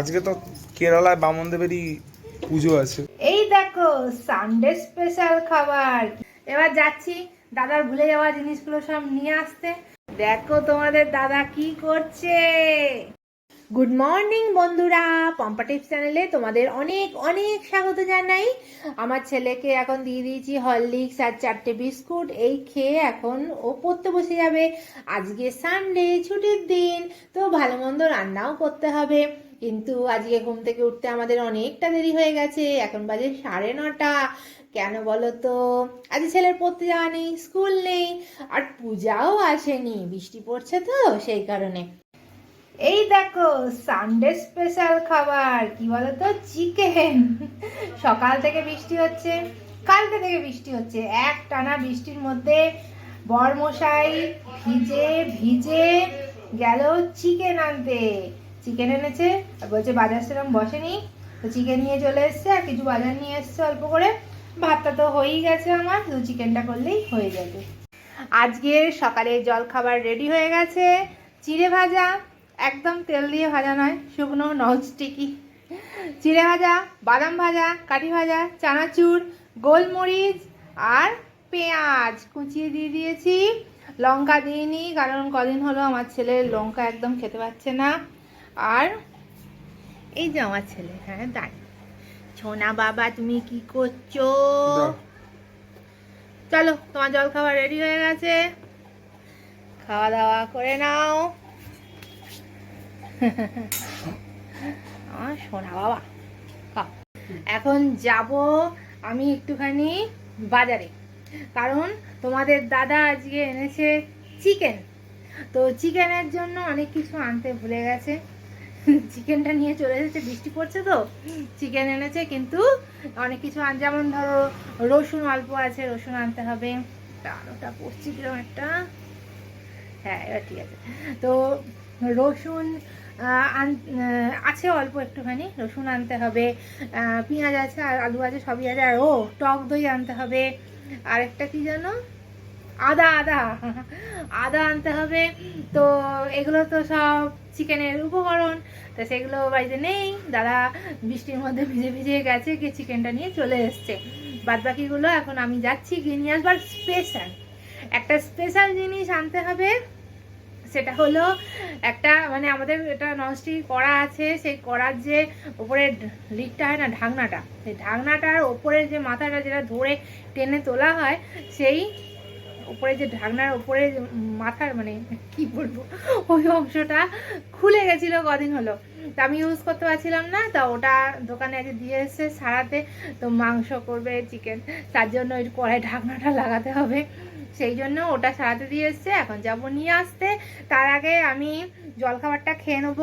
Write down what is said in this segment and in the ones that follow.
আজকে তো কেরালায় বামন দেবেরই পুজো আছে। এই দেখো সানডে স্পেশাল খাবার। এবার যাচ্ছি দাদার ভুলে যাওয়া জিনিসগুলো সব নিয়ে আসতে। দেখো তোমাদের দাদা কি করছে। গুড মর্নিং বন্ধুরা। পম্পা চ্যানেলে তোমাদের অনেক অনেক স্বাগত জানাই। আমার ছেলেকে এখন দিয়ে দিয়েছি হরলিক্স আর চারটে বিস্কুট। এই খেয়ে এখন ও পড়তে বসে যাবে। আজকে সানডে ছুটির দিন। তো ভালো মন্দ রান্নাও করতে হবে। কিন্তু আজকে ঘুম থেকে উঠতে আমাদের অনেকটা দেরি হয়ে গেছে। এখন বাজে সাড়ে নটা। কেন বলো তো? আজ ছেলের পড়তে যাওয়া নেই, স্কুল নেই, আর পূজাও আসেনি। বৃষ্টি পড়ছে তো, সেই কারণে। এই দেখো সানডে স্পেশাল খাবার, কি বলতো? চিকেন সকাল থেকে বৃষ্টি হচ্ছে, কালকে থেকে বৃষ্টি হচ্ছে। এক টানা বৃষ্টির মধ্যে বরমশাই ভিজে ভিজে গেল চিকেন আনতে। চিকেন এনেছে আর বলছে বাজার সেরকম বসেনি, তো চিকেন নিয়ে চলে এসছে, আর কিছু বাজার নিয়ে এসছে অল্প করে। ভাতটা তো হয়েই গেছে আমার, শুধু চিকেনটা করলেই হয়ে যাবে। আজকে সকালে জলখাবার রেডি হয়ে গেছে, চিড়ে ভাজা, একদম তেল দিয়ে ভাজা নয়, শুকনো নন স্টিকি চিড়ে ভাজা, বাদাম ভাজা, কাঠি ভাজা, চানাচুর, গোলমরিচ আর পেঁয়াজ কুচিয়ে দিয়ে দিয়েছি। লঙ্কা দিইনি কারণ কদিন হলো আমার ছেলে লঙ্কা একদম খেতে পাচ্ছে না। আর এই যে আমার ছেলে হ্যাঁ দাঁড়িয়ে ছোনা বাবা তুমি কি করছ? চলো তোমার জল খাবার রেডি হয়ে গেছে। খাওয়া দাওয়া করে নাও। আমার সোনা বাবা খাও। এখন যাব আমি একটুখানি বাজারে। কারণ তোমাদের দাদা আজকে এনেছে চিকেন তো চিকেনের জন্য অনেক কিছু আনতে ভুলে গেছে। চিকেনটা নিয়ে চলে এসেছে, বৃষ্টি পড়ছে তো, চিকেন এনেছে, কিন্তু অনেক কিছু আন যেমন ধরো, রসুন অল্প আছে, রসুন আনতে হবে। আলোটা পড়ছি কীরকম একটা। হ্যাঁ এবার ঠিক আছে। তো রসুন আছে অল্প একটুখানি, রসুন আনতে হবে। পেঁয়াজ আছে, আর আলু আছে, সবই আছে, আর ও, টক দই আনতে হবে। আর একটা কি জানো? আদা আদা। আদা আনতে হবে। তো এগুলো তো সব চিকেনের উপকরণ। তো সেগুলো বাড়িতে নেই। দাদা বৃষ্টির মধ্যে ভিজে ভিজে গেছে, গিয়ে চিকেনটা নিয়ে চলে এসছে। বাদ বাকিগুলো এখন আমি যাচ্ছি, গিয়ে নিয়ে আসবার স্পেশাল একটা স্পেশাল জিনিস আনতে হবে। সেটা হলো একটা মানে আমাদের এটা ননস্টিক কড়া আছে। সেই কড়ার যে উপরে লিডটা হয় না, ঢাকনাটা। সেই ঢাকনাটার ওপরে যে মাথাটা যেটা ধরে টেনে তোলা হয়, সেই উপরে যে ঢাকনার ওপরে মাথার মানে কি বলব, ওই অংশটা খুলে গেছিল কদিন হলো। তা আমি ইউজ করতে পারছিলাম না, তা ওটা দোকানে আজ দিয়ে এসছে সারাতে, তো মাংস করবে চিকেন তার জন্য ওই কড়াই ঢাকনাটা লাগাতে হবে। সেই জন্য ওটা সারাতে দিয়ে এসছে, এখন যাব নিয়ে আসতে। তার আগে আমি জলখাবারটা খেয়ে নেব।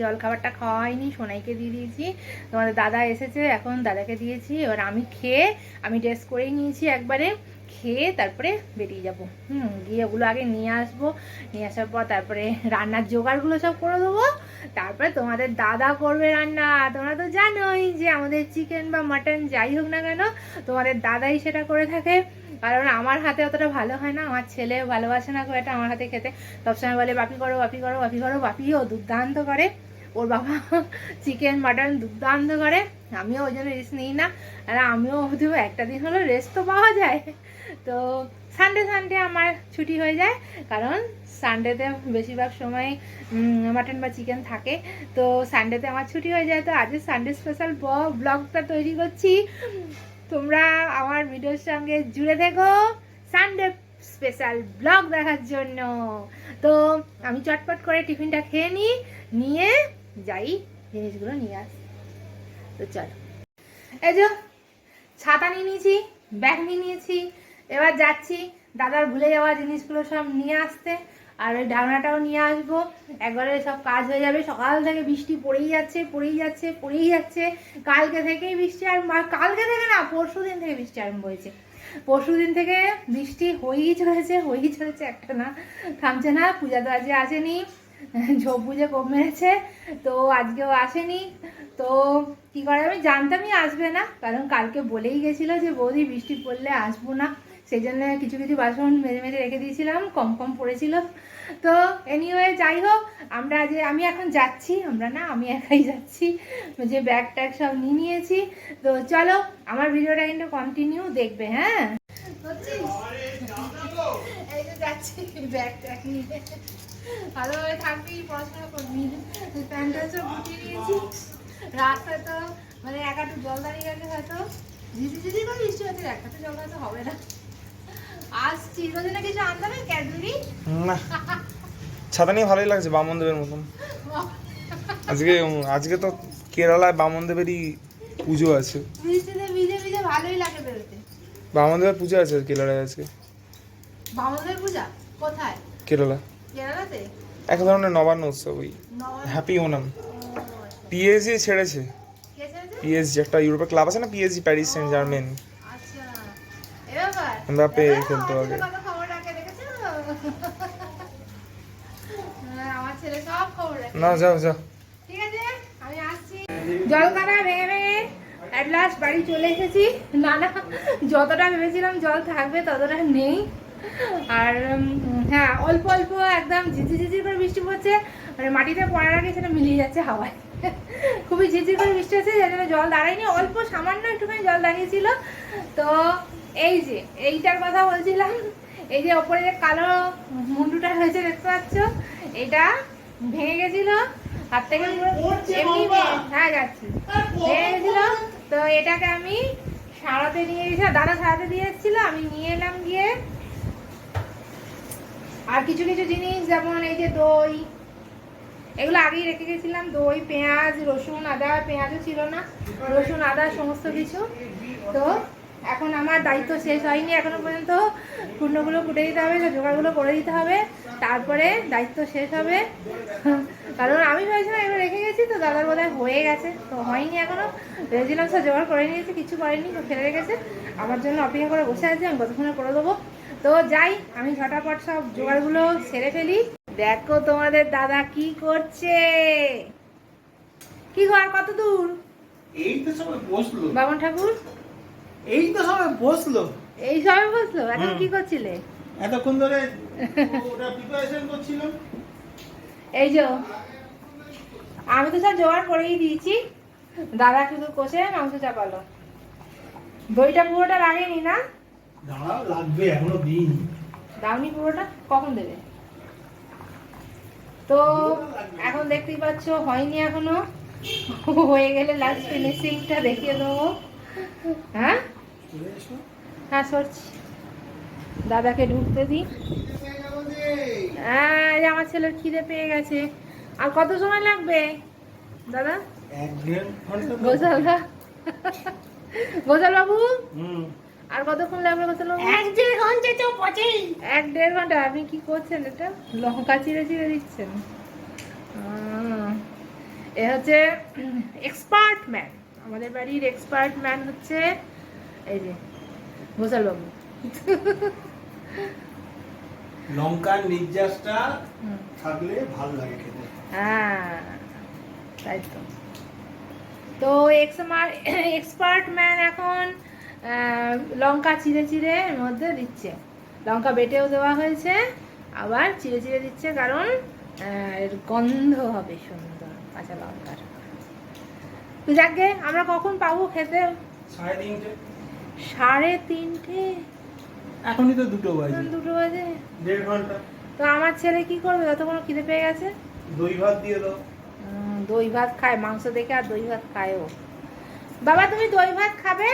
জলখাবারটা খাওয়া হয়নি, সোনাইকে দিয়ে দিয়েছি। তোমাদের দাদা এসেছে, এখন দাদাকে দিয়েছি। এবার আমি খেয়ে, আমি টেস্ট করেই নিয়েছি একবারে। খেয়ে তারপরে বেরিয়ে যাব। হুম, গিয়ে ওগুলো আগে নিয়ে আসব। নিয়ে আসার পর তারপরে রান্নার জোগাড়গুলো সব করে দেবো। তারপরে তোমাদের দাদা করবে রান্না। তোমরা তো জানোই যে আমাদের চিকেন বা মাটন যাই হোক না কেন, তোমাদের দাদাই সেটা করে থাকে। কারণ আমার হাতে অতটা ভালো হয় না। আমার ছেলে ভালোবাসে না খুব একটা আমার হাতে খেতে। সবসময় বলে, বাপি করো বাপি করো বাপি করো। বাপিও দুর্দান্ত করে। ওর বাবা চিকেন মাটন দুর্দান্ত করে। আমিও ওই জন্য রেস্ট নিই না। আর আমিও দেবো একটা দিন হলো রেস্ট তো পাওয়া যায়। তো সানডে সানডে আমার ছুটি হয়ে যায়, কারণ সানডেতে বেশিরভাগ সময় মাটন বা চিকেন থাকে। তো সানডেতে আমার ছুটি হয়ে যায়, তো আজকে সানডে স্পেশাল ব্লগটা তৈরি করছি। তোমরা আমার ভিডিওর সঙ্গে জুড়ে থেকো সানডে স্পেশাল ব্লগ দেখার জন্য। তো আমি চটপট করে টিফিনটা খেয়ে নিই নিয়ে যাই, জিনিসগুলো নিয়ে আস। তো চলো। এই যে, ছাতা নিয়ে নিয়েছি ব্যাগ নিয়ে নিয়েছি এবার যাচ্ছি দাদার ভুলে যাওয়া জিনিসগুলো সব নিয়ে আসতে, আর ওই ঢাকনাটাও নিয়ে আসব। একবারে সব কাজ হয়ে যাবে। সকাল থেকে বৃষ্টি পড়েই যাচ্ছে পড়েই যাচ্ছে পড়েই যাচ্ছে। কালকে থেকেই বৃষ্টি আর কালকে থেকে না, পরশু দিন থেকে বৃষ্টি আরম্ভ হয়েছে। পরশু দিন থেকে বৃষ্টি হয়েই চলেছে হয়েই চলেছে একটা না, থামছে না, পূজা তো আজকে আসেনি, ঝোপ বুঝে কম মেরেছে, তো আজকেও আসেনি। তো কি করে আমি জানতামই আসবে না, কারণ কালকে বলেই গেছিল যে বৌদি বৃষ্টি পড়লে আসব না। সেই জন্য কিছু কিছু বাসন মেজে মেজে রেখে দিয়েছিলাম, কম কম পড়েছিল। তো এনিওয়ে যাই হোক, আমরা যে, আমি এখন যাচ্ছি, আমরা না, আমি একাই যাচ্ছি, যে ব্যাগ ট্যাগ সব নিয়ে নিয়েছি। তো চলো, আমার ভিডিওটা কিন্তু কন্টিনিউ দেখবে হ্যাঁ? যাচ্ছি ব্যাগ ট্যাগ নিয়ে। ভালোভাবে থাকবি, পড়াশোনা করবি। প্যান্টটা সব রাস্তায় তো মানে এক একটু জল দাঁড়িয়ে গেছে হয়তো। ঝিঝি ঝিঝি করে বৃষ্টি হচ্ছে তো জল হয়তো হবে না। না কিছু আনতে হবে ক্যাডবেরি? না। ছাতা নিয়ে ভালোই লাগছে বামনদেবের মতন। আজকে আজকে তো কেরালায় বামনদেবেরই পুজো আছে। বৃষ্টিতে ভিজে ভিজে ভালোই লাগে বেরোতে। বামনদেবের পুজো আছে কেরালায় আজকে। বামনদের পূজা? কোথায়? কেরালা। কেরালাতে? এক ধরনের নবান্ন উৎসব ওই। হ্যাপি ওনাম। পিএসজি ছেড়েছে। পিএসজি একটা ইউরোপের ক্লাব আছে না পিএসজি প্যারিস সেন্ট জার্মেন খেলতো না যাও যাও। জলখানা ভেঙে ভেঙে অ্যাট লাস্ট বাড়ি চলে এসেছি। না না যতটা ভেবেছিলাম জল থাকবে ততটা নেই। আর হ্যাঁ অল্প অল্প একদম ঝিঝি ঝিঝি করে বৃষ্টি পড়ছে। মানে মাটিতে পড়ার আগে সেটা মিলিয়ে যাচ্ছে হাওয়ায়। খুবই ঝিঝির করে বৃষ্টি হচ্ছে যার জন্য জল দাঁড়ায়নি। অল্প সামান্য একটুখানি জল দাঁড়িয়েছিল। তো এই যে এইটার কথা বলছিলাম। এই যে ওপরে যে কালো মুন্ডুটা হয়েছে দেখতে পাচ্ছ? এটা ভেঙে গেছিল। হাত থেকে এমনি হ্যাঁ যাচ্ছি। ভেঙে গেছিল। তো এটাকে আমি সারাতে নিয়ে গেছিলাম দাদা সারাতে দিয়ে এসেছিল। আমি নিয়ে এলাম গিয়ে। আর কিছু কিছু জিনিস যেমন এই যে দই। এগুলো আগেই রেখে গেছিলাম। দই পেঁয়াজ রসুন আদা। পেঁয়াজও ছিল না। রসুন আদা সমস্ত কিছু। তো এখন আমার দায়িত্ব শেষ হয়নি এখনও পর্যন্ত। কুণ্ডগুলো কুটে দিতে হবে জোগাড়গুলো করে দিতে হবে। তারপরে দায়িত্ব শেষ হবে। কারণ আমি ভেবেছিলাম এবার রেখে গেছি তো দাদার বোধহয় হয়ে গেছে। তো হয়নি এখনও। ভেবেছিলাম সব জোগাড় করে নিয়েছে কিছু করেনি তো ফেলে রেখেছে। আমার জন্য অপেক্ষা করে বসে আছে আমি কতক্ষণে করে দেবো। তো যাই আমি ঝটাপট সব জোগাড়গুলো সেরে ফেলি। দেখো তোমাদের দাদা কি করছে। কি ঘর কত দূর? এই তো সবাই বসল। বামন ঠাকুর? এই তো সবাই বসল। এই সবে বসল? এখন। কি করছিলে? এতক্ষণ ধরে ওটা প্রিপারেশন করছিলাম। এই যে আমি তো সব জোগাড় করেই দিয়েছি। দাদা শুধু কষে মাংস চাপালো। দইটা পুরোটা লাগেনি না? দাঁড়াও লাগবে এখনও দিন দাওনি পুরোটা? কখন দেবে? তো এখন দেখতেই পাচ্ছ হয়নি এখনও। হয়ে গেলে লাস্ট ফিনিশিংটা দেখিয়ে দেবো। হ্যাঁ? হ্যাঁ সরছি দাদাকে ঢুকতে দিই হ্যাঁ এই আমার ছেলের খিদে পেয়ে গেছে। আর কত সময় লাগবে? দাদা? এক দেড় ঘণ্টা তো- গোসাল বাবু আর কতক্ষণ লাগবে গোসাল বাবু এক দেড় ঘণ্টা তো এক দেড় ঘণ্টা। আপনি কি করছেন এটা? লঙ্কা চিড়ে চিড়ে দিচ্ছেন। এ হচ্ছে এক্সপার্ট ম্যান আমাদের বাড়ির এক্সপার্ট ম্যান হচ্ছে এই যে বাবু লঙ্কার নির্যাসটা থাকলে ভালো লাগে খেতে। হ্যাঁ তাই তো। তো এক্সপার্ট ম্যান এখন লঙ্কা চিড়ে চিড়ে এর মধ্যে দিচ্ছে। লঙ্কা বেটেও দেওয়া হয়েছে আবার চিড়ে চিড়ে দিচ্ছে কারণ এর গন্ধ হবে সুন্দর কাঁচা লঙ্কার। তো যাকে আমরা কখন পাবো খেতে? সাড়ে তিনটে। সাড়ে তিনটে? এখনই তো দুটো বাজে। দুটো বাজে? দেড় ঘণ্টা। তো আমার ছেলে কি করবে? যতক্ষণ খিদে পেয়ে গেছে? দই ভাত দিয়ে দাও। দই ভাত খায় মাংস দেখে আর দই ভাত খায় ও। বাবা তুমি দই ভাত খাবে?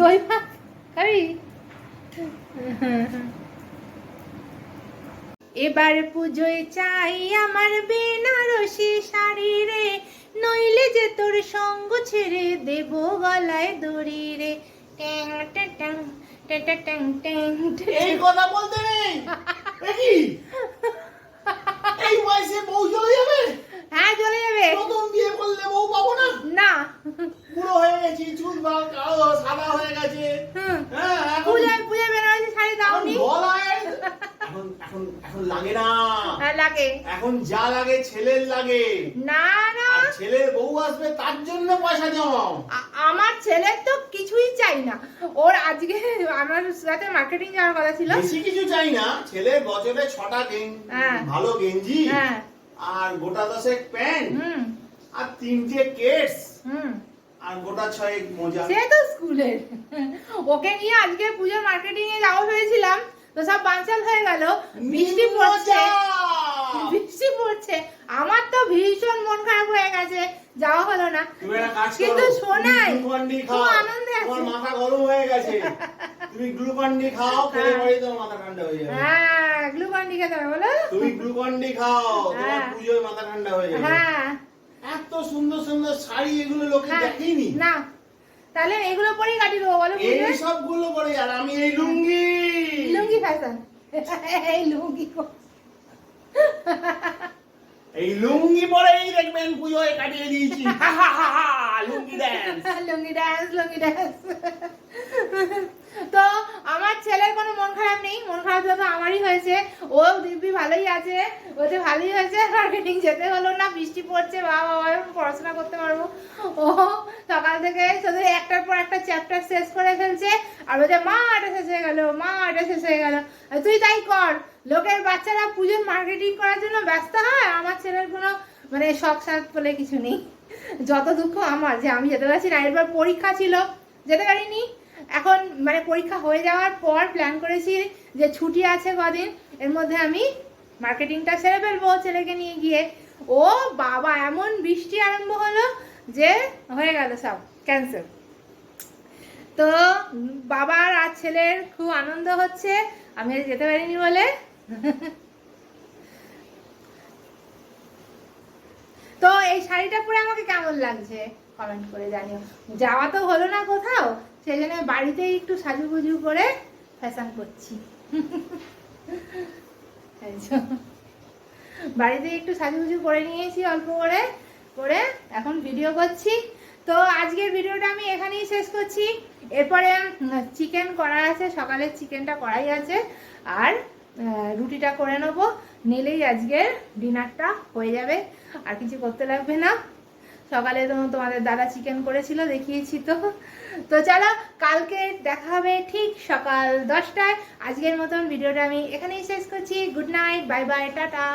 দই ভাত খাবি? এবার পুজোয় চাই আমার বেনারসি শাড়ি রে। নইলে যে তোর সঙ্গ ছেড়ে দেব গলায় দড়ি রে ট্যাং ট্যাং ট্যাং ট্যাং ট্যাং এই কথা বলতে নেই। কি? এই বয়সে বউ চলে যাবে? হ্যাঁ চলে যাবে। নতুন বিয়ে করলে বউ পাবো না? না। পুরো হয়ে গেছি চুল বা সাদা হয়ে গেছে। হ্যাঁ পূজায় শাড়ি দাওনি। গলায় এখন লাগে না। হ্যাঁ লাগে। এখন যা লাগে ছেলের লাগে। না ছেলের বউ আসবে তার জন্য পয়সা জমাও আমার ছেলের তো কিছুই চাই না। ওর আজকে আমার সাথে মার্কেটিং যাওয়ার কথা ছিল। বেশি কিছু চাই না। ছেলের বছরে ছটা গেঞ্জি হ্যাঁ। ভালো গেঞ্জি হ্যাঁ। আর গোটা দশেক প্যান্ট হুম। আর তিনটে কেটস আর গোটা ছয়েক মোজা। সে তো স্কুলের। ওকে নিয়ে আজকে পুজোর মার্কেটিং এ যাব ভেবেছিলাম তো সব বানচাল হয়ে গেল। বৃষ্টি পড়ছে! বৃষ্টি পড়ছে। আমার তো ভীষণ মন খারাপ হয়ে গেছে। যাওয়া হলো না। কিন্তু শোনাই খুব আনন্দে আছে। মাথা গরম হয়ে গেছে। তুমি গ্লুকন ডি খাও খেলে হ্যাঁ। তোমার মাথা ঠান্ডা হয়ে যাবে। হ্যাঁ গ্লুকন ডি খেতে হবে বলো। তুমি গ্লুকন ডি খাও তোমার হ্যাঁ। পুজোয় মাথা ঠান্ডা হয়ে যাবে। হ্যাঁ। এত সুন্দর সুন্দর শাড়ি এগুলো লোকে হ্যাঁ। দেখেনি? না। তাহলে এগুলো পরেই কাটিয়ে দেবো বলো এই? সবগুলো পরে আর আমি এই লুঙ্গি। লুঙ্গি ফ্যাশন এই লুঙ্গি এই লুঙ্গি পরেই দেখবেন পুজোয় কাটিয়ে দিয়েছি। Lungi dance lungi dance lungi dance তো আমার ছেলের কোনো মন খারাপ নেই, মন খারাপ তো আমারই হয়েছে। ও দিব্যি ভালোই আছে ওতে ভালোই হয়েছে মার্কেটিং যেতে হলো না, বৃষ্টি পড়ছে বাবা বাবা পড়াশোনা করতে পারব। ও সকাল থেকে শুধু একটার পর একটা চ্যাপ্টার শেষ করে ফেলছে, আর বলছে মা, এটা শেষ হয়ে গেল, মা, এটা শেষ হয়ে গেল। তুই তাই কর, লোকের বাচ্চারা পুজোর মার্কেটিং করার জন্য ব্যস্ত হয় আমার ছেলের কোনো মানে শখ সাথ বলে কিছু নেই। যত দুঃখ আমার, যে আমি যেতে পারছি না, এরপর পরীক্ষা ছিল, যেতে পারিনি। এখন মানে পরীক্ষা হয়ে যাওয়ার পর প্ল্যান করেছি যে ছুটি আছে কদিন, এর মধ্যে আমি মার্কেটিংটা সেরে ফেলব ছেলেকে নিয়ে গিয়ে। ও বাবা, এমন বৃষ্টি আরম্ভ হলো যে হয়ে গেল সব ক্যান্সেল তো বাবার আর ছেলের খুব আনন্দ হচ্ছে, আমি যেতে পারিনি বলে। তো এই শাড়িটা পরে আমাকে কেমন লাগছে? কমেন্ট করে জানিও। যাওয়া তো হলো না কোথাও সেই জন্য বাড়িতেই একটু সাজুগুজু করে ফ্যাশন করছি। বাড়িতে একটু সাজুগুজু করে নিয়েছি, অল্প করে করে এখন ভিডিও করছি। তো আজকের ভিডিওটা আমি এখানেই শেষ করছি। এরপরে চিকেন করা আছে, সকালের চিকেনটা করাই আছে, আর রুটিটা করে নেব। নিলেই আজকের ডিনারটা হয়ে যাবে, আর কিছু করতে লাগবে না। সকালে তোমাদের দাদা চিকেন করেছিল, দেখিয়েছি তো। তো চলো, কালকে দেখা হবে ঠিক সকাল দশটায়। আজকের মতন ভিডিওটা আমি এখানেই শেষ করছি। Good night, bye bye, tata.